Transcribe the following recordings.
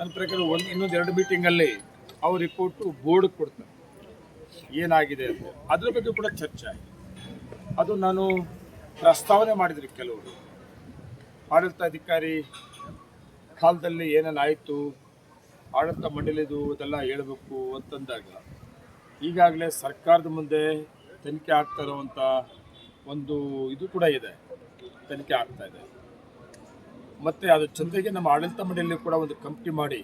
ನನ್ನ ಪ್ರಕಾರ ಒಂದು ಇನ್ನೊಂದು ಎರಡು ಮೀಟಿಂಗಲ್ಲಿ ಅವ್ರ ರಿಪೋರ್ಟು ಬೋರ್ಡ್ಗೆ ಕೊಡ್ತಾರೆ. ಏನಾಗಿದೆ ಅಂತ. ಅದ್ರ ಬಗ್ಗೆ ಕೂಡ ಚರ್ಚೆ ಅದು ನಾನು ಪ್ರಸ್ತಾವನೆ ಮಾಡಿದ್ರಿ ಕೆಲವರು. ಆಡಳಿತಾಧಿಕಾರಿ ಕಾಲದಲ್ಲಿ ಏನೇನಾಯಿತು ಆಡಳಿತ ಮಂಡಳಿದು ಅದೆಲ್ಲ ಹೇಳಬೇಕು ಅಂತಂದಾಗ, ಈಗಾಗಲೇ ಸರ್ಕಾರದ ಮುಂದೆ ತನಿಖೆ ಆಗ್ತಾ ಇರುವಂಥ ಒಂದು ಇದು ಕೂಡ ಇದೆ. ತನಿಖೆ ಆಗ್ತಾ ಇದೆ. ಮತ್ತು ಅದ್ರ ಜೊತೆಗೆ ನಮ್ಮ ಆಡಳಿತ ಮಂಡಳಿ ಕೂಡ ಒಂದು ಕಂಪ್ನಿ ಮಾಡಿ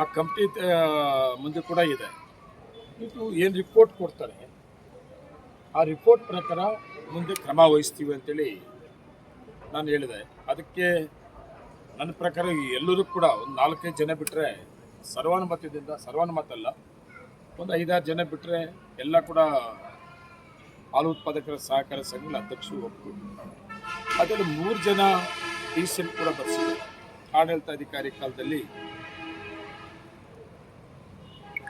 ಆ ಕಂಪ್ನಿ ಮುಂದೆ ಕೂಡ ಇದೆ. ಇದು ಏನು ರಿಪೋರ್ಟ್ ಕೊಡ್ತಾರೆ? ಆ ರಿಪೋರ್ಟ್ ಪ್ರಕಾರ ಮುಂದೆ ಕ್ರಮ ವಹಿಸ್ತೀವಿ ಅಂತೇಳಿ ನಾನು ಹೇಳಿದೆ. ಅದಕ್ಕೆ ನನ್ನ ಪ್ರಕಾರ ಎಲ್ಲರೂ ಕೂಡ ಒಂದು ನಾಲ್ಕೈದು ಜನ ಬಿಟ್ಟರೆ ಸರ್ವಾನುಮತದಿಂದ ಸರ್ವಾನುಮತ ಅಲ್ಲ ಒಂದು ಐದಾರು ಜನ ಬಿಟ್ಟರೆ ಎಲ್ಲ ಕೂಡ ಹಾಲು ಉತ್ಪಾದಕರ ಸಹಕಾರ ಸಂಘಗಳ ಅಧ್ಯಕ್ಷರು ಒಪ್ಪಿಕೊಂಡು ಅದರಲ್ಲಿ ಮೂರು ಜನ ಡೀಸೆಂಟ್ ಕೂಡ ಬರ್ಸಿದ್ದಾರೆ. ಆಡಳಿತಾಧಿಕಾರಿ ಕಾಲದಲ್ಲಿ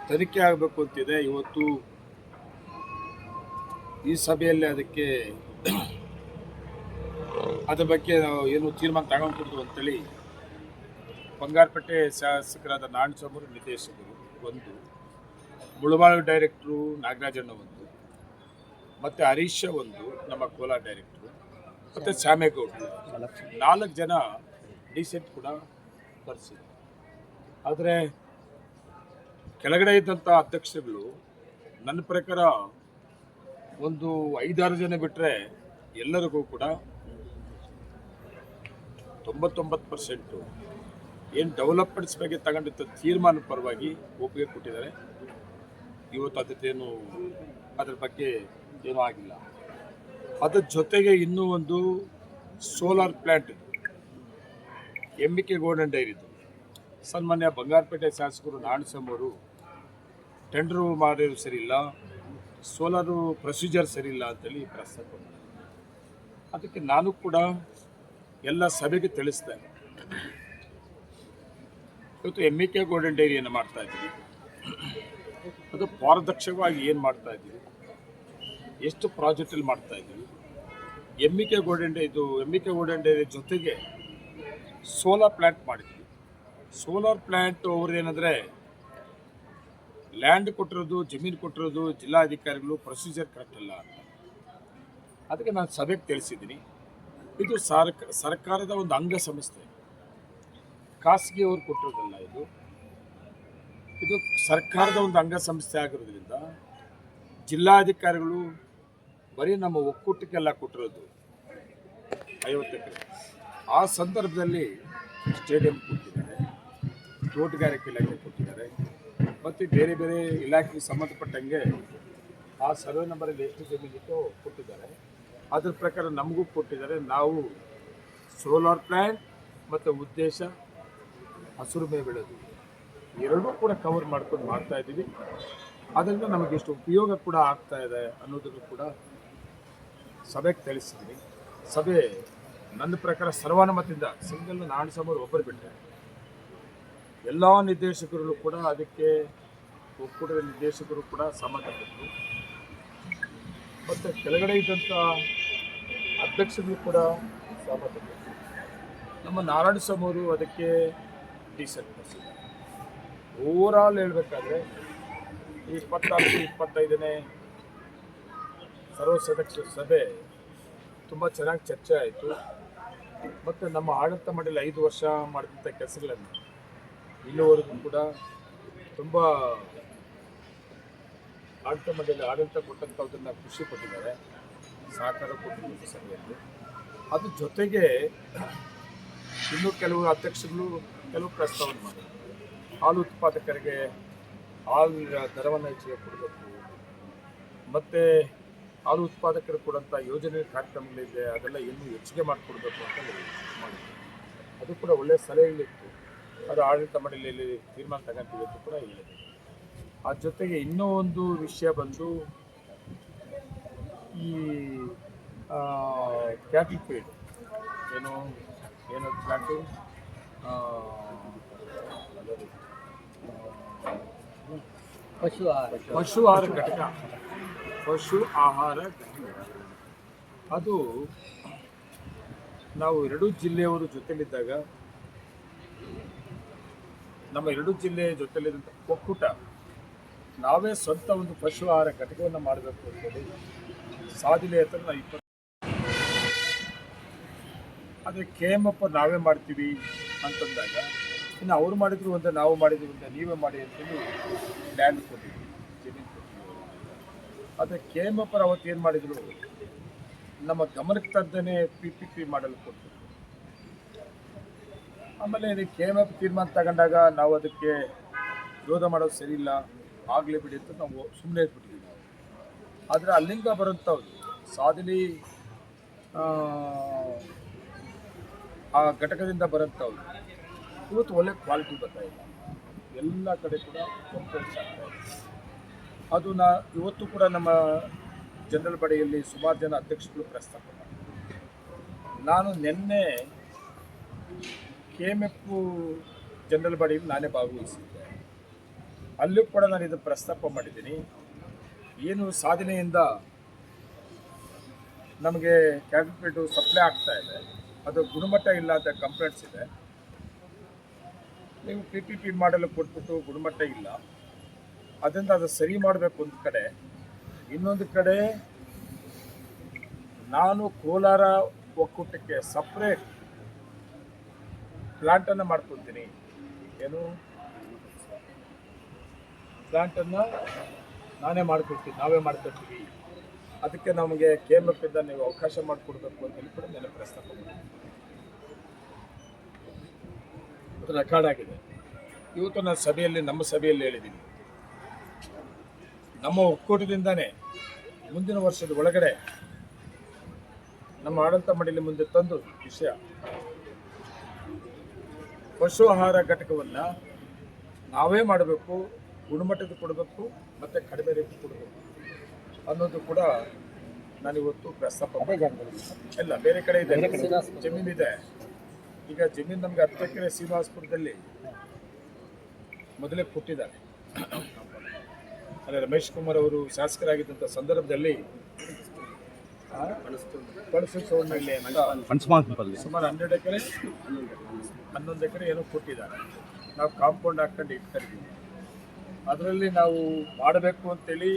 ತನಿಖೆ ಆಗಬೇಕು ಅಂತಿದೆ. ಇವತ್ತು ಈ ಸಭೆಯಲ್ಲಿ ಅದಕ್ಕೆ ಅದ್ರ ಬಗ್ಗೆ ನಾವು ಏನು ತೀರ್ಮಾನ ತಗೊಂಡ್ಬಿಡ್ದು ಅಂತೇಳಿ ಬಂಗಾರಪೇಟೆ ಶಾಸಕರಾದ ನಾರಾಯಣಸ್ವಾಮಿ ನಿರ್ದೇಶಕರು ಒಂದು ಮುಳುಬಾಳು ಡೈರೆಕ್ಟ್ರು ನಾಗರಾಜಣ್ಣ ಒಂದು, ಮತ್ತು ಹರೀಶ ಒಂದು, ನಮ್ಮ ಕೋಲಾರ ಡೈರೆಕ್ಟ್ರು. ಮತ್ತು ಶ್ಯಾಮೇಗೌಡರು ನಾಲ್ಕು ಜನ ಡಿಸೆಂಟ್ ಕೂಡ ಬರ್ಸಿದ್ರು. ಆದರೆ ಕೆಳಗಡೆ ಇದ್ದಂಥ ಅಧ್ಯಕ್ಷರುಗಳು ನನ್ನ ಪ್ರಕಾರ ಒಂದು ಐದಾರು ಜನ ಬಿಟ್ಟರೆ ಎಲ್ಲರಿಗೂ ಕೂಡ ತೊಂಬತ್ತೊಂಬತ್ತು ಪರ್ಸೆಂಟು ಏನು ಡೆವಲಪ್ಮೆಂಟ್ಸ್ ಬಗ್ಗೆ ತಗೊಂಡಿದ್ದ ತೀರ್ಮಾನ ಪರವಾಗಿ ಒಪ್ಪಿಗೆ ಕೊಟ್ಟಿದ್ದಾರೆ. ಇವತ್ತು ಅದಕ್ಕೇನು ಅದ್ರ ಬಗ್ಗೆ ಏನೂ ಆಗಿಲ್ಲ. ಅದ್ರ ಜೊತೆಗೆ ಇನ್ನೂ ಒಂದು solar plant M B K golden ಡೈರಿದು ಸನ್ಮಾನ್ಯ ಬಂಗಾರಪೇಟೆ ಶಾಸಕರು ನಾಣಸಮ್ಮರು ಅವರು ಟೆಂಡರು ಸರಿ ಇಲ್ಲ ಸೋಲಾರು ಪ್ರೊಸೀಜರ್ ಸರಿ ಇಲ್ಲ ಅಂತೇಳಿ ಪ್ರಸ್ತಾಪ. ಅದಕ್ಕೆ ನಾನು ಕೂಡ ಎಲ್ಲ ಸಭೆಗೆ ತಿಳಿಸ್ತೇನೆ. ಇವತ್ತು ಎಂ ಕೆ ಗೋಲ್ಡನ್ ಡೈರಿಯನ್ನು ಮಾಡ್ತಾ ಇದ್ದೀವಿ. ಅದು ಪಾರದರ್ಶಕವಾಗಿ ಏನು ಮಾಡ್ತಾ ಇದ್ದೀವಿ? ಎಷ್ಟು ಪ್ರಾಜೆಕ್ಟಲ್ಲಿ ಮಾಡ್ತಾ ಇದ್ದೀವಿ? ಎಂ ಇ ಕೆ ಗೋಲ್ಡನ್ ಇದು ಎಂ ಇ ಕೆ ಗೋಲ್ಡನ್ ಜೊತೆಗೆ ಸೋಲಾರ್ ಪ್ಲ್ಯಾಂಟ್ ಮಾಡಿದ್ವಿ. ಸೋಲಾರ್ ಪ್ಲ್ಯಾಂಟ್ ಅವ್ರು ಏನಂದರೆ ಲ್ಯಾಂಡ್ ಕೊಟ್ಟಿರೋದು, ಜಮೀನು ಕೊಟ್ಟಿರೋದು ಜಿಲ್ಲಾಧಿಕಾರಿಗಳು, ಪ್ರೊಸೀಜರ್ ಕರೆಕ್ಟ್ ಅಲ್ಲ ಅದಕ್ಕೆ ನಾನು ಸಭೆಗೆ ತಿಳಿಸಿದ್ದೀನಿ. ಇದು ಸರ್ಕ, ಸರ್ಕಾರದ ಒಂದು ಅಂಗ ಸಂಸ್ಥೆ. ಖಾಸಗಿಯವರು ಕೊಟ್ಟಿರೋದಲ್ಲ ಇದು. ಇದು ಸರ್ಕಾರದ ಒಂದು ಅಂಗ ಸಂಸ್ಥೆ ಆಗಿರೋದ್ರಿಂದ ಜಿಲ್ಲಾಧಿಕಾರಿಗಳು ಬರೀ ನಮ್ಮ ಒಕ್ಕೂಟಕ್ಕೆಲ್ಲ ಕೊಟ್ಟಿರೋದು ಐವತ್ತು ಎಕರೆ. ಆ ಸಂದರ್ಭದಲ್ಲಿ ಸ್ಟೇಡಿಯಂ ಕೊಟ್ಟಿದ್ದಾರೆ, ತೋಟಗಾರಿಕೆ ಇಲಾಖೆ ಕೊಟ್ಟಿದ್ದಾರೆ, ಮತ್ತು ಬೇರೆ ಬೇರೆ ಇಲಾಖೆಗೆ ಸಂಬಂಧಪಟ್ಟಂಗೆ ಆ ಸರ್ವೆ ನಂಬರಲ್ಲಿ ಎಷ್ಟು ಜಮೀನಿತ್ತೋ ಕೊಟ್ಟಿದ್ದಾರೆ. ಅದ್ರ ಪ್ರಕಾರ ನಮಗೂ ಕೊಟ್ಟಿದ್ದಾರೆ. ನಾವು ಸೋಲಾರ್ ಪ್ಲ್ಯಾಂಟ್ ಮತ್ತು ಉದ್ದೇಶ ಹಸಿರು ಮೇ ಬೆಳೆದು ಎರಡೂ ಕೂಡ ಕವರ್ ಮಾಡ್ಕೊಂಡು ಮಾಡ್ತಾ ಇದ್ದೀವಿ. ಅದರಿಂದ ನಮಗೆ ಎಷ್ಟು ಉಪಯೋಗ ಕೂಡ ಆಗ್ತಾ ಇದೆ ಅನ್ನೋದನ್ನು ಕೂಡ ಸಭೆಗೆ ತಿಳಿಸಿದ್ವಿ. ಸಭೆ ನನ್ನ ಪ್ರಕಾರ ಸರ್ವಾನುಮತದಿಂದ ಸಿಂಗಲ್ ನಾರಾಯಣಸ್ವಾಮಿ ಒಬ್ಬರು ಬಿಟ್ಟರೆ ಎಲ್ಲ ನಿರ್ದೇಶಕರು ಕೂಡ ಅದಕ್ಕೆ ಒಕ್ಕೂಟದ ನಿರ್ದೇಶಕರು ಕೂಡ ಸಮ್ಮತಪಟ್ಟರು. ಮತ್ತು ಕೆಳಗಡೆ ಇದ್ದಂಥ ಅಧ್ಯಕ್ಷರು ಕೂಡ ಸಮ್ಮತಪಟ್ಟರು. ನಮ್ಮ ನಾರಾಯಣ ಸಮೂರು ಅದಕ್ಕೆ ಡೀಸೆಂಟ್ ಓವರ್ ಆಲ್ ಹೇಳಬೇಕಾದ್ರೆ ಇಪ್ಪತ್ತಾರು ಇಪ್ಪತ್ತೈದನೇ ಸರ್ವ ಸಭೆ ತುಂಬ ಚೆನ್ನಾಗಿ ಚರ್ಚೆ ಆಯಿತು. ಮತ್ತು ನಮ್ಮ ಆಡಳಿತ ಮಂಡಳಿ ಐದು ವರ್ಷ ಮಾಡಿದಂಥ ಕೆಲಸಗಳನ್ನು ಇಲ್ಲಿವರೆಗೂ ಕೂಡ ತುಂಬ ಆಡಳಿತ ಮಂಡಳಿ ಆಡಳಿತ ಕೊಟ್ಟಂಥದ್ದನ್ನು ಖುಷಿ ಪಟ್ಟಿದ್ದಾರೆ. ಸಹಕಾರ ಕೊಟ್ಟಿರುವಂಥ ಸಭೆಯಲ್ಲಿ. ಅದ್ರ ಜೊತೆಗೆ ಇನ್ನೂ ಕೆಲವು ಅಧ್ಯಕ್ಷಗಳು ಕೆಲವು ಪ್ರಸ್ತಾವನೆ ಮಾಡಿದರು. ಹಾಲು ಉತ್ಪಾದಕರಿಗೆ ಹಾಲು ದರವನ್ನು ಹೆಚ್ಚಿಗೆ ಕೊಡಬೇಕು. ಮತ್ತು ಹಾಲು ಉತ್ಪಾದಕರು ಕೊಡೋಂಥ ಯೋಜನೆ ಕಾರ್ಯಕ್ರಮಗಳಿದೆ ಅದೆಲ್ಲ ಇನ್ನೂ ಹೆಚ್ಚಿಗೆ ಮಾಡಿಕೊಡ್ಬೇಕು ಅಂತ ಮಾಡಿದ್ರು ಅದು ಕೂಡ ಒಳ್ಳೆಯ ಸಲಹೆಗಳಿತ್ತು ಅದು ಆಡಳಿತ ಮಂಡಳಿಯಲ್ಲಿ ತೀರ್ಮಾನ ತಗೊಂತೀವಿ ಅಂತ ಕೂಡ ಹೇಳಿದೆ ಆ ಜೊತೆಗೆ ಇನ್ನೂ ಒಂದು ವಿಷಯ ಬಂದು ಈ ಕ್ಯಾಟಲ್ ಫೀಡ್ ಏನು ಏನು ಪ್ಲಾಂಟು? ಪಶು ಆಹಾರ. ಪಶು ಆಹಾರ ಘಟಕ. ಪಶು ಆಹಾರ ಅದು ನಾವು ಎರಡೂ ಜಿಲ್ಲೆಯವರು ಜೊತೆಲಿದ್ದಾಗ, ನಮ್ಮ ಎರಡು ಜಿಲ್ಲೆಯ ಜೊತೆಲಿದ್ದಂಥ ಒಕ್ಕೂಟ, ನಾವೇ ಸ್ವಂತ ಒಂದು ಪಶು ಆಹಾರ ಘಟಕವನ್ನು ಮಾಡಬೇಕು ಅಂತೇಳಿ ಸಾಧಿಲೆ ಹತ್ರ ನಾವು ಇಪ್ಪತ್ತು ಆದರೆ ಕೆ ಎಂ ಎಫ್ ನಾವೇ ಮಾಡ್ತೀವಿ ಅಂತಂದಾಗ, ಇನ್ನು ಅವ್ರು ಮಾಡಿದ್ರು ಒಂದೇ, ನಾವು ಮಾಡಿದ್ರು ಒಂದು, ನೀವೇ ಮಾಡಿ ಅಂತೇಳಿ ಲ್ಯಾಂಡ್ ಕೊಟ್ಟಿದ್ವಿ. ಆದರೆ ಕೆ ಎಂ ಎಫ್ ಅವತ್ತು ಏನು ಮಾಡಿದ್ರು? ನಮ್ಮ ಗಮನಕ್ಕೆ ತಂದೇ ಪಿ ಪಿ ಪಿ ಮಾಡಲು ಕೊಟ್ಟರು. ಆಮೇಲೆ ಇದು ಕೆ ಎಂ ಎಫ್ ತೀರ್ಮಾನ ತಗೊಂಡಾಗ ನಾವು ಅದಕ್ಕೆ ವಿರೋಧ ಮಾಡೋದು ಸರಿ ಇಲ್ಲ ಆಗಲಿ ಬಿಡಿ ಅಂತ ನಾವು ಸುಮ್ಮನೆ ಇಟ್ಬಿಟ್ಟಿದ್ದೀವಿ ಆದರೆ ಅಲ್ಲಿಂದ ಬರುವಂಥವ್ರು ಸಾಧಲಿ ಆ, ಘಟಕದಿಂದ ಬರುವಂಥವ್ರು ಇವತ್ತು ಒಳ್ಳೆ ಕ್ವಾಲಿಟಿ ಬರ್ತಾ ಇಲ್ಲ ಎಲ್ಲ ಕಡೆ ಕೂಡ ಅದು ನಾ ಇವತ್ತು ಕೂಡ ನಮ್ಮ ಜನರಲ್ ಬಡಿಯಲ್ಲಿ ಸುಮಾರು ಜನ ಅಧ್ಯಕ್ಷಗಳು ಪ್ರಸ್ತಾಪ ನಾನು ನಿನ್ನೆ ಕೆ ಎಂ ಜನರಲ್ ಬಾಡಿಯಲ್ಲಿ ನಾನೇ ಭಾಗವಹಿಸಿದ್ದೆ. ಅಲ್ಲೂ ಕೂಡ ನಾನು ಇದು ಪ್ರಸ್ತಾಪ ಮಾಡಿದ್ದೀನಿ. ಏನು ಸಾಧನೆಯಿಂದ ನಮಗೆ ಕ್ಯಾಲ್ಕುಲೇಟು ಸಪ್ಲೈ ಆಗ್ತಾ ಇದೆ, ಅದು ಗುಣಮಟ್ಟ ಇಲ್ಲ ಅಂತ ಕಂಪ್ಲೇಂಟ್ಸ್ ಇದೆ. ನೀವು ಪಿ ಪಿ ಪಿ ಮಾಡಲು ಕೊಟ್ಬಿಟ್ಟು ಗುಣಮಟ್ಟ ಇಲ್ಲ. ಅದರಿಂದ ಅದು ಸರಿ ಮಾಡಬೇಕು ಒಂದು ಕಡೆ, ಇನ್ನೊಂದು ಕಡೆ ನಾನು ಕೋಲಾರ ಒಕ್ಕೂಟಕ್ಕೆ ಸಪ್ರೇಟ್ ಪ್ಲಾಂಟನ್ನು ಮಾಡ್ಕೊತೀನಿ ಏನು? ಪ್ಲಾಂಟನ್ನು ನಾನೇ ಮಾಡ್ಕೊಡ್ತೀನಿ ನಾವೇ ಮಾಡ್ಕೊಡ್ತೀವಿ ಅದಕ್ಕೆ ನಮಗೆ ಕೆ ಎಂ ನೀವು ಅವಕಾಶ ಮಾಡಿಕೊಡ್ಬೇಕು ಅಂತ ಹೇಳಿ ಕೂಡ ನೆನಪು ಪ್ರಸ್ತಾಪ ರೆಕಾರ್ಡ್ ಆಗಿದೆ. ಇವತ್ತು ನಾನು ಸಭೆಯಲ್ಲಿ, ನಮ್ಮ ಸಭೆಯಲ್ಲಿ ಹೇಳಿದ್ದೀನಿ. ನಮ್ಮ ಒಕ್ಕೂಟದಿಂದನೇ ಮುಂದಿನ ವರ್ಷದ ಒಳಗಡೆ ನಮ್ಮ ಆಡಳಿತ ಮಂಡಳಿ ಮುಂದೆ ತಂದು ವಿಷಯ. ಪಶು ಆಹಾರ ಘಟಕವನ್ನು ನಾವೇ ಮಾಡಬೇಕು ಗುಣಮಟ್ಟದ ಕೊಡಬೇಕು ಮತ್ತು ಕಡಿಮೆ ರೇಟ್ ಕೊಡಬೇಕು ಅನ್ನೋದು ಕೂಡ ನಾನಿವತ್ತು ಪ್ರಸ್ತಾಪ ಇಲ್ಲ ಬೇರೆ ಕಡೆ ಇದೆ. ಜಮೀನು ಇದೆ. ಜಮೀನಿದೆ ಈಗ ಜಮೀನು ನಮಗೆ ಹತ್ತು ಎಕರೆ ಶ್ರೀನಿವಾಸಪುರದಲ್ಲಿ ಮೊದಲೇ ಕೊಟ್ಟಿದ್ದಾರೆ. ಅಲ್ಲ ರಮೇಶ್ ಕುಮಾರ್ ಅವರು ಶಾಸಕರಾಗಿದ್ದಂಥ ಸಂದರ್ಭದಲ್ಲಿ ಸುಮಾರು ಹನ್ನೆರಡು ಎಕರೆ ಹನ್ನೊಂದು ಎಕರೆ ಏನೋ ಕೊಟ್ಟಿದ್ದಾರೆ. ನಾವು ಕಾಂಪೌಂಡ್ ಹಾಕೊಂಡು ಇಟ್ಕೊಂಡಿದ್ದೀವಿ ಅದರಲ್ಲಿ ನಾವು ಮಾಡಬೇಕು ಅಂತೇಳಿ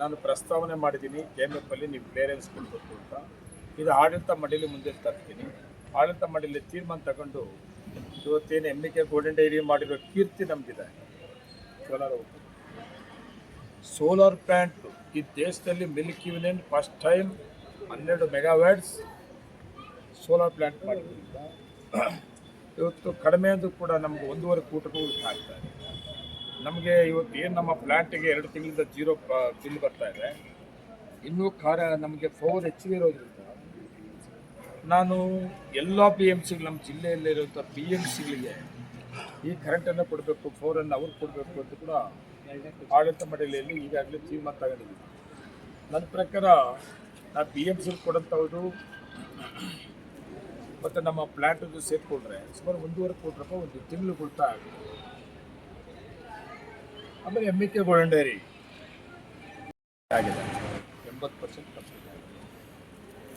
ನಾನು ಪ್ರಸ್ತಾವನೆ ಮಾಡಿದ್ದೀನಿ. ಕೆ ಎಂ ಎಫ್ ಅಲ್ಲಿ ನೀವು ಕ್ಲಿಯರೆನ್ಸ್ ಕೊಡಬೇಕು ಅಂತ. ಇದು ಆಡಳಿತ ಮಂಡಳಿ ಮುಂದೆ ತರ್ತೀನಿ. ಆಡಳಿತ ಮಂಡಳಿ ತೀರ್ಮಾನ ತಗೊಂಡು ಇವತ್ತೇನು ಎಂ ಕೆ ಗೋಲ್ಡನ್ ಡೈರಿ ಮಾಡಿರೋ ಕೀರ್ತಿ ನಮಗಿದೆ. ಕೋಲಾರ. ಸೋಲಾರ್ ಪ್ಲಾಂಟ್ ಈ ದೇಶದಲ್ಲಿ ಮಿಲ್ಕ್ ಯೂನಿಯನ್ ಫಸ್ಟ್ ಟೈಮ್ ಹನ್ನೆರಡು ಮೆಗಾವ್ಯಾಟ್ಸ್ ಸೋಲಾರ್ ಪ್ಲಾಂಟ್ ಮಾಡಿದ್ರಿಂದ ಇವತ್ತು ಕಡಿಮೆ ಅದು ಕೂಡ ನಮ್ಗೆ ಒಂದೂವರೆ ಕೂಟಕ್ಕೂ ಇದೆ. ನಮಗೆ ಇವತ್ತು ಏನು ನಮ್ಮ ಪ್ಲಾಂಟಿಗೆ ಎರಡು ತಿಂಗಳಿಂದ ಜೀರೋ ಬಿಲ್ ಬರ್ತಾ ಇದೆ. ಇನ್ನೂ ಕಾರ್ಯ ನಮಗೆ ಪವರ್ ಹೆಚ್ಚಿಗೆ ಇರೋದ್ರಿಂದ ನಾನು ಎಲ್ಲ ಪಿ ಎಂ ಸಿಗಳು ನಮ್ಮ ಜಿಲ್ಲೆಯಲ್ಲಿರುವಂಥ ಪಿ ಎಂ ಸಿಗಳಿಗೆ ಈ ಕರೆಂಟನ್ನು ಕೊಡಬೇಕು ಫೋರನ್ನು ಅವ್ರಿಗೆ ಕೊಡಬೇಕು ಅಂತ ಕೂಡ ಆಡಳಿತ ಮಂಡಳಿಯಲ್ಲಿ ಈಗಾಗಲೇ ತೀರ್ಮಾನ ತಗೊಂಡಿದ್ದೀವಿ ನನ್ನ ಪ್ರಕಾರ ನಾ ಪಿ ಎಂ ಸಿ ಕೊಡೋಂಥವ್ರು ಮತ್ತು ನಮ್ಮ ಪ್ಲ್ಯಾಂಟದ್ದು ಸೇರಿಕೊಂಡ್ರೆ ಸುಮಾರು ಒಂದೂವರೆ ಕೋಟಿ ರೂಪಾಯಿ ಒಂದು ತಿಂಗಳು ಕೊಡ್ತಾ ಆಮೇಲೆ ಎಂ ಕೆ ಗೋಲ್ಡನ್ ಡೈರಿ ಆಗಿದೆ. ಎಂಬತ್ತು ಪರ್ಸೆಂಟ್ ಕಂಪ್ಲೀಟ್ ಆಗಿದೆ.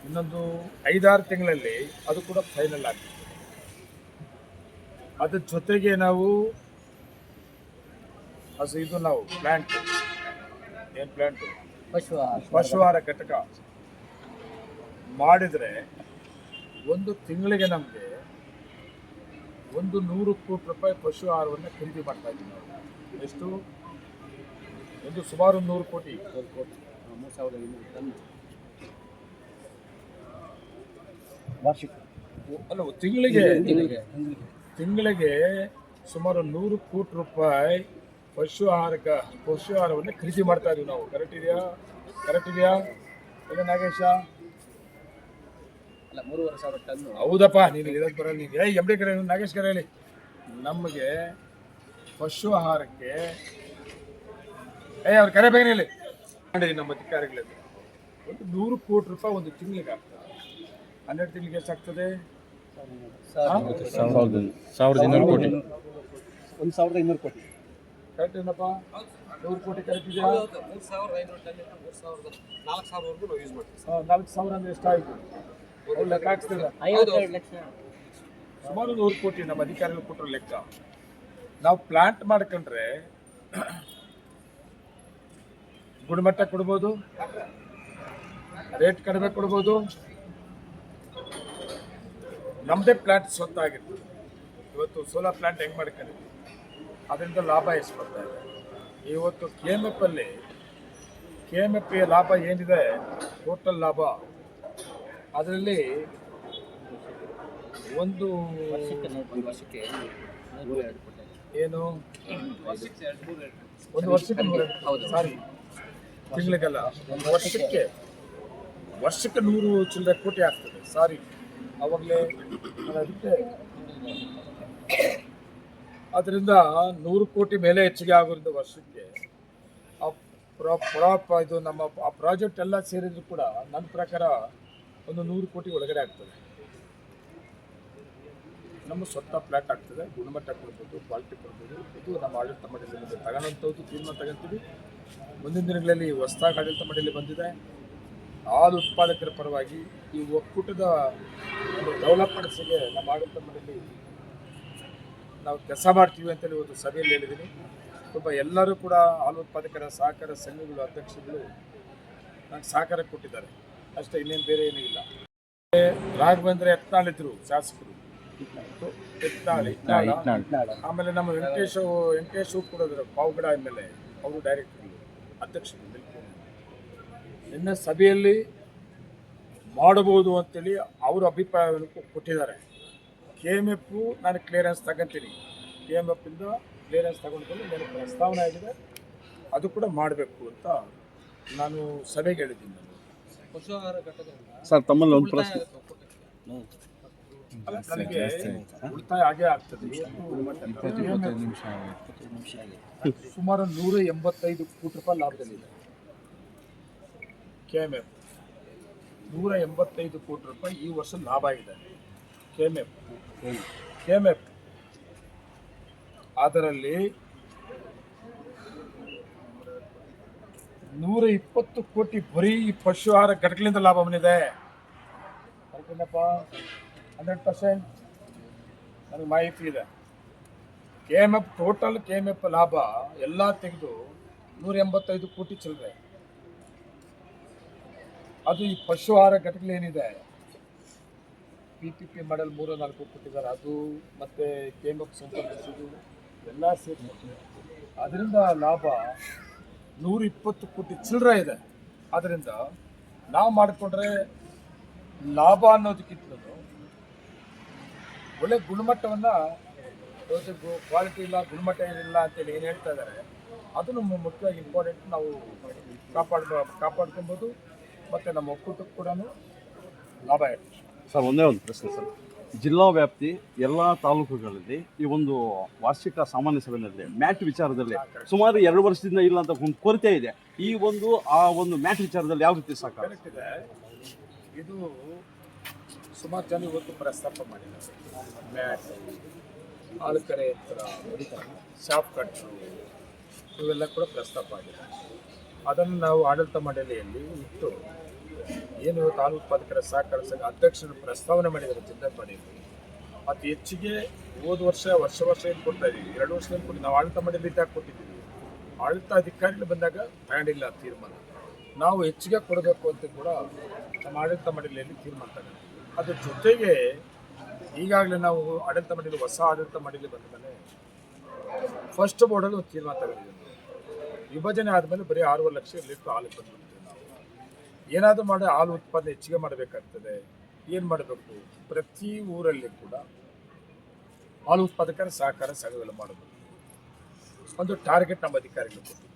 ಇನ್ನೊಂದು ಐದಾರು ತಿಂಗಳಲ್ಲಿ ಅದು ಕೂಡ ಫೈನಲ್ ಆಗ್ತದೆ ಅದ್ರ ಜೊತೆಗೆ ನಾವು ಅದು ಇದು ನಾವು ಪ್ಲ್ಯಾಂಟ್ ಏನು ಪ್ಲ್ಯಾಂಟು ಪಶು ಆಹಾರ. ಪಶುಹಾರ ಘಟಕ. ಮಾಡಿದರೆ ಒಂದು ತಿಂಗಳಿಗೆ ನಮಗೆ ಒಂದು ನೂರು ಕೋಟಿ ರೂಪಾಯಿ ಪಶು ಆಹಾರವನ್ನು ಖರೀದಿ ಮಾಡ್ತಾ ಇದ್ದೀವಿ ನಾವು. ಎಷ್ಟು? ಒಂದು ಸುಮಾರು ನೂರು ಕೋಟಿ. ಕೋಟಿ. ಮೂರು ಸಾವಿರದ ಐನೂರು ಟನ್. ವಾರ್ಷಿಕ. ಅಲ್ಲ ತಿಂಗಳಿಗೆ. ತಿಂಗಳಿಗೆ. ತಿಂಗಳಿಗೆ ಸುಮಾರು ನೂರು ಕೋಟಿ ರೂಪಾಯಿ ಪಶು ಆಹಾರಕ ಪಶು ಆಹಾರವನ್ನು ಖರೀದಿ ಮಾಡ್ತಾ ಇದೀವಿ ನಾವು. ಕರೆಕ್ಟ್ ಇದೆಯಾ? ಕರೆಕ್ಟ್ ಇದೆಯಾ? ಎಲ್ಲ ನಾಗೇಶ? ಅಲ್ಲ ಮೂರುವರೆ ಸಾವಿರ ಟನ್ ಹೌದಪ್ಪ ನೀನು ಇದಕ್ಕೆ ಬರಲ್ಲ ನೀವು ಏ ಎಂ ಡಿ ಕರೆ ನಾಗೇಶ್ ಕರೆ ಹೇಳಿ. ನಮಗೆ ಪಶು ಆಹಾರಕ್ಕೆ ಏ ಅವ್ರು ಕರೆ ಬೇಕು ಹೇಳಿ. ಮಾಡಿರಿ ನಮ್ಮ ಅಧಿಕಾರಿಗಳಲ್ಲಿ ಒಂದು ನೂರು ಕೋಟಿ ರೂಪಾಯಿ ಒಂದು ತಿಂಗಳಿಗೆ ಆಗ್ತದೆ. ಹನ್ನೆರಡು ತಿಂಗಳಿಗೆ ಎಷ್ಟಾಗ್ತದೆ? ಸಾವಿರದ ಇನ್ನೂರು ಕೋಟಿ. ಒಂದು ಸಾವಿರದ ಇನ್ನೂರು ಕೋಟಿ. ಕರೆಕ್ಟ್ ಏನಪ್ಪ? ನೂರು ಕೋಟಿ ಕರೆಕ್ಟ್ ಇದೆಯಾ ಮೂರು ಮೂರು ಸಾವಿರದ ನಾಲ್ಕು ಸಾವಿರವರೆಗೂ ನಾವು ಯೂಸ್ ಮಾಡ್ತೀವಿ. ನಾಲ್ಕು ಸಾವಿರ ಅಂದ್ರೆ ಎಷ್ಟಾಯ್ತು? ಅವ್ರು ಲೆಕ್ಕ ಹಾಕ್ಸ್ತೀರ ಐವತ್ತೆರಡು ಲಕ್ಷ. ಸುಮಾರು ನೂರು ಕೋಟಿ ನಮ್ಮ ಅಧಿಕಾರಿಗಳು ಕೊಟ್ಟರು ಲೆಕ್ಕ. ನಾವು ಪ್ಲಾಂಟ್ ಮಾಡ್ಕೊಂಡ್ರೆ ಗುಣಮಟ್ಟ ಕೊಡ್ಬೋದು ರೇಟ್ ಕಡಿಮೆ ಕೊಡ್ಬೋದು. ನಮ್ಮದೇ ಪ್ಲಾಂಟ್ ಸ್ವತ್ತಾಗಿತ್ತು ಆಗಿರ್ತದೆ ಇವತ್ತು ಸೋಲಾರ್ ಪ್ಲಾಂಟ್ ಹೆಂಗೆ ಮಾಡ್ಕೊಂಡಿದ್ವಿ ಅದರಿಂದ ಲಾಭ ಎಷ್ಟು ಬರ್ತಾ ಇದೆ? ಇವತ್ತು ಕೆ ಎಂ ಎಫ್ ಅಲ್ಲಿ ಕೆ ಎಂ ಎಫ್ ಲಾಭ ಏನಿದೆ? ಟೋಟಲ್ ಲಾಭ. ಅದರಲ್ಲಿ ಒಂದು ಒಂದು ವರ್ಷಕ್ಕೆ ಏನು? ಒಂದು ವರ್ಷಕ್ಕೆ ನೂರ ಸಾರಿ ತಿಂಗಳಿಗೆಲ್ಲ. ಒಂದು ವರ್ಷಕ್ಕೆ ವರ್ಷಕ್ಕೆ ನೂರು ಚಿಲ್ಲರೆ ಕೋಟಿ ಆಗ್ತದೆ. ಸಾರಿ ಅವಾಗಲೇ ಅದಕ್ಕೆ ಅದರಿಂದ ನೂರು ಕೋಟಿ ಮೇಲೆ ಹೆಚ್ಚಿಗೆ ಆಗೋದ್ರಿಂದ ವರ್ಷಕ್ಕೆ ಆ ಪ್ರಾ ಪ್ರಾಪ್ ಇದು ನಮ್ಮ ಆ ಪ್ರಾಜೆಕ್ಟ್ ಎಲ್ಲ ಸೇರಿದ್ರು ಕೂಡ ನನ್ನ ಪ್ರಕಾರ ಒಂದು ನೂರು ಕೋಟಿ ಒಳಗಡೆ ಆಗ್ತದೆ. ನಮ್ಮ ಸ್ವಂತ ಫ್ಲಾಟ್ ಆಗ್ತದೆ, ಗುಣಮಟ್ಟ ಕೊಡ್ಬೋದು, ಕ್ವಾಲಿಟಿ ಕೊಡ್ಬೋದು. ಇದು ನಮ್ಮ ಆಡಳಿತ ಮಂಡಳಿಯಲ್ಲಿ ತಗೊಳ್ಳೋಂಥದ್ದು ತೀರ್ಮಾನ ತಗೊಂತೀವಿ. ಮುಂದಿನ ದಿನಗಳಲ್ಲಿ ಹೊಸದಾಗಿ ಆಡಳಿತ ಮಂಡಳಿ ಬಂದಿದೆ. ಹಾಲು ಉತ್ಪಾದಕರ ಪರವಾಗಿ ಈ ಒಕ್ಕೂಟದ ಡೆವಲಪ್ಮೆಂಟ್ಸ್ಗೆ ನಮ್ಮ ಆಡಳಿತ ಮಂಡಳಿ ನಾವು ಕೆಲಸ ಮಾಡ್ತೀವಿ ಅಂತೇಳಿ ಒಂದು ಸಭೆಯಲ್ಲಿ ಹೇಳಿದ್ದೀನಿ. ತುಂಬ ಎಲ್ಲರೂ ಕೂಡ ಹಾಲು ಉತ್ಪಾದಕರ ಸಹಕಾರ ಸಂಘಗಳು ಅಧ್ಯಕ್ಷರುಗಳು ನನಗೆ ಸಹಕಾರ ಕೊಟ್ಟಿದ್ದಾರೆ. ಅಷ್ಟೇ ಇನ್ನೇನು ಬೇರೆ ಏನೂ ಇಲ್ಲ. ರಾಘವೇಂದ್ರ ಯತ್ನಾಳಿದ್ರು ಶಾಸಕರು. ಯತ್ನಾಳಿ. ಆಮೇಲೆ ನಮ್ಮ ವೆಂಕಟೇಶ್ ವೆಂಕಟೇಶ್ ಕೂಡ Pavagada Pavagada M L A ಅವರು ಡೈರೆಕ್ಟರ್ ಅಧ್ಯಕ್ಷರು ನಿನ್ನೆ ಸಭೆಯಲ್ಲಿ ಮಾಡಬಹುದು ಅಂತೇಳಿ ಅವರು ಅಭಿಪ್ರಾಯವನ್ನು ಕೊಟ್ಟಿದ್ದಾರೆ. ಕೆ ಎಂ ಎಫ್ ನಾನು ಕ್ಲಿಯರೆನ್ಸ್ ತಗೊಂತೀನಿ. ಕೆ ಎಂ ಎಫ್ ಇಂದ ಕ್ಲಿಯರೆನ್ಸ್ ತಗೊಂಡ್ಕೊಂಡು ನನಗೆ ಪ್ರಸ್ತಾವನೆ ಆಗಿದೆ ಅದು ಕೂಡ ಮಾಡಬೇಕು ಅಂತ ನಾನು ಸಭೆಗೆ ಹೇಳಿದ್ದೀನಿ. ನಾನು ಸರ್ ತಮ್ಮಲ್ಲಿ ಒಂದು ಪ್ರಶ್ನೆ. ನನಗೆ ಉಳಿತಾಯ ಆಗೇ ಆಗ್ತದೆ. ಸುಮಾರು ನೂರ ಎಂಬತ್ತೈದು ಕೋಟಿ ರೂಪಾಯಿ ಲಾಭದಲ್ಲಿದೆ ಕೆ ಎಂ ಎಫ್ ನೂರ ಎಂಬತ್ತೈದು ಕೋಟಿ ರೂಪಾಯಿ ಈ ವರ್ಷ ಲಾಭ ಆಗಿದೆ. K M F K M F ಅದರಲ್ಲಿ ನೂರ ಇಪ್ಪತ್ತು ಕೋಟಿ ಬರೀ ಈ ಪಶು ಆಹಾರ ಘಟಕಗಳಿಂದ ಲಾಭ ಬಂದಿದೆ. ಅದಕ್ಕೇನಪ್ಪ? ಹಂಡ್ರೆಡ್ ಪರ್ಸೆಂಟ್ ನನಗೆ ಮಾಹಿತಿ ಇದೆ. K M F total K M F ಲಾಭ ಎಲ್ಲ ತೆಗೆದು ನೂರ ಎಂಬತ್ತೈದು ಕೋಟಿ ಚಿಲ್ಲರೆ. ಅದು ಈ ಪಶು ಆಹಾರ ಘಟಕಗಳೇನಿದೆ? ಪಿ ಪಿ ಪಿ ಮಾಡಲ್ ಮೂರು ನಾಲ್ಕು ಕೊಟ್ಟಿದ್ದಾರೆ. ಅದು ಮತ್ತು ಕೆ ಎಂ ಎಫ್ ಎಲ್ಲ ಸೇರಿ ಅದರಿಂದ ಲಾಭ ನೂರ ಇಪ್ಪತ್ತು ಕೋಟಿ ಚಿಲ್ಲರೆ ಇದೆ. ಆದ್ದರಿಂದ ನಾವು ಮಾಡಿಕೊಂಡ್ರೆ ಲಾಭ ಅನ್ನೋದಕ್ಕಿಂತಲೂ ಒಳ್ಳೆ ಗುಣಮಟ್ಟವನ್ನು ಕ್ವಾಲಿಟಿ ಇಲ್ಲ, ಗುಣಮಟ್ಟ ಏನಿಲ್ಲ ಅಂತೇಳಿ ಏನು ಹೇಳ್ತಾ ಇದ್ದಾರೆ ಅದು ನಮ್ಮ ಮುಖ್ಯವಾಗಿ ಇಂಪಾರ್ಟೆಂಟ್ ನಾವು ಕಾಪಾಡ್ಕೊ ಕಾಪಾಡ್ಕೊಬೋದು. ಮತ್ತು ನಮ್ಮ ಒಕ್ಕೂಟಕ್ಕೆ ಕೂಡ ಲಾಭ ಇರುತ್ತೆ ಸರ್, ಒಂದೇ ಒಂದು ಪ್ರಶ್ನೆ ಸರ್. ಜಿಲ್ಲಾ ವ್ಯಾಪ್ತಿ ಎಲ್ಲ ತಾಲೂಕುಗಳಲ್ಲಿ ಈ ಒಂದು ವಾರ್ಷಿಕ ಸಾಮಾನ್ಯ ಸಭೆಯಲ್ಲಿ ಮ್ಯಾಟ್ ವಿಚಾರದಲ್ಲಿ ಸುಮಾರು ಎರಡು ವರ್ಷದಿಂದ ಇಲ್ಲ ಅಂತ ಒಂದು ಕೊರತೆ ಇದೆ. ಈ ಒಂದು, ಆ ಒಂದು ಮ್ಯಾಟ್ ವಿಚಾರದಲ್ಲಿ ಯಾವ ರೀತಿ ಕರೆಕ್ಟ್ ಇದೆ. ಸುಮಾರು ಜನ ಇವತ್ತು ಪ್ರಸ್ತಾಪ ಮಾಡಿದ್ದಾರೆ. ಮ್ಯಾಟ್ ಶಾಪ್ ಕಟ್ ಇವೆಲ್ಲ ಕೂಡ ಪ್ರಸ್ತಾಪ ಆಗಿದೆ. ಅದನ್ನು ನಾವು ಆಡಳಿತ ಮಂಡಳಿಯಲ್ಲಿ ಇಟ್ಟು ಏನು ತಾಲೂಕು ಪಾಲಕರ ಸಹಕಾರ ಸಂಘ ಅಧ್ಯಕ್ಷರು ಪ್ರಸ್ತಾವನೆ ಮಾಡಿದ್ದಾರೆ ಚಿಂತಾಮಣಿಯಲ್ಲಿ ಅತಿ ಹೆಚ್ಚಿಗೆ ಹೋದ ವರ್ಷ ವರ್ಷ ವರ್ಷ ಏನು ಕೊಡ್ತಾ ಇದ್ದೀವಿ ಎರಡು ವರ್ಷದಲ್ಲಿ ಕೊಟ್ಟು ನಾವು ಆಡಳಿತ ಮಂಡಳಿ ರೀತಿ ಕೊಟ್ಟಿದ್ದೀವಿ. ಆಡಳಿತ ಅಧಿಕಾರಿಗಳು ಬಂದಾಗ ತಗೊಂಡಿಲ್ಲ ತೀರ್ಮಾನ. ನಾವು ಹೆಚ್ಚಿಗೆ ಕೊಡಬೇಕು ಅಂತ ಕೂಡ ನಮ್ಮ ಆಡಳಿತ ಮಂಡಳಿಯಲ್ಲಿ ತೀರ್ಮಾನ ತಗೊಂಡು ಅದ್ರ ಜೊತೆಗೆ ಈಗಾಗಲೇ ನಾವು ಆಡಳಿತ ಮಂಡಳಿ, ಹೊಸ ಆಡಳಿತ ಮಂಡಳಿ ಬಂದ ಮೇಲೆ ಫಸ್ಟ್ ಬೋರ್ಡಲ್ಲಿ ಒಂದು ತೀರ್ಮಾನ ತಗೊಂಡಿದ್ದೀವಿ. ವಿಭಜನೆ ಆದಮೇಲೆ ಬರೀ ಆರೂವರೆ ಲಕ್ಷ ಲೀಟ್ರ್ ಹಾಲು ಏನಾದರೂ ಮಾಡಿ ಹಾಲು ಉತ್ಪಾದನೆ ಹೆಚ್ಚಿಗೆ ಮಾಡಬೇಕಾಗ್ತದೆ. ಏನು ಮಾಡಬೇಕು? ಪ್ರತಿ ಊರಲ್ಲಿ ಕೂಡ ಹಾಲು ಉತ್ಪಾದಕರ ಸಹಕಾರ ಸಂಘಗಳು ಮಾಡಬೇಕು. ಒಂದು ಟಾರ್ಗೆಟ್ ನಮ್ಮ ಅಧಿಕಾರಿಗಳು ಕೊಟ್ಟಿದ್ದೀವಿ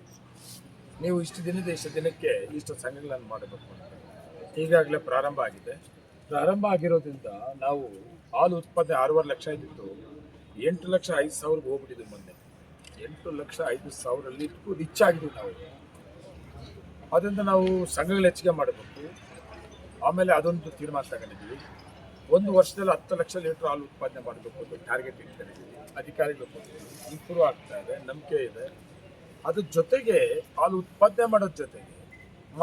ನೀವು ಇಷ್ಟು ದಿನದ, ಇಷ್ಟು ದಿನಕ್ಕೆ ಇಷ್ಟು ಸಂಘಗಳನ್ನು ಮಾಡಬೇಕು ಈಗಾಗಲೇ ಪ್ರಾರಂಭ ಆಗಿದೆ. ಪ್ರಾರಂಭ ಆಗಿರೋದ್ರಿಂದ ನಾವು ಹಾಲು ಉತ್ಪಾದನೆ ಆರೂವರೆ ಲಕ್ಷ ಇದ್ದಿತ್ತು. ಎಂಟು ಲಕ್ಷ ಐದು ಸಾವಿರಕ್ಕೆ ಹೋಗ್ಬಿಟ್ಟಿದ್ದು ಮೊನ್ನೆ. ಎಂಟು ಲಕ್ಷ ಐದು ಸಾವಿರ ಲೀಟ್ರು ರಿಚ್ ಆಗಿದ್ದೀವಿ ನಾವು. ಅದರಿಂದ ನಾವು ಸಂಘಗಳು ಹೆಚ್ಚಿಗೆ ಮಾಡಬೇಕು. ಆಮೇಲೆ ಅದೊಂದು ತೀರ್ಮಾನ ತಗೊಂಡಿದ್ದೀವಿ. ಒಂದು ವರ್ಷದಲ್ಲಿ ಹತ್ತು ಲಕ್ಷ ಲೀಟ್ರ್ ಹಾಲು ಉತ್ಪಾದನೆ ಮಾಡಬೇಕು ಅಂತ ಟಾರ್ಗೆಟ್ ಇಟ್ಕೊಂಡಿದ್ದೀವಿ. ಅಧಿಕಾರಿಗಳು ಇಂಪ್ರೂವ್ ಆಗ್ತಾ ಇದೆ, ನಂಬಿಕೆ ಇದೆ. ಅದ್ರ ಜೊತೆಗೆ ಹಾಲು ಉತ್ಪಾದನೆ ಮಾಡೋದ್ರ ಜೊತೆಗೆ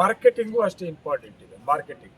ಮಾರ್ಕೆಟಿಂಗು ಅಷ್ಟೇ ಇಂಪಾರ್ಟೆಂಟ್ ಇದೆ ಮಾರ್ಕೆಟಿಂಗ್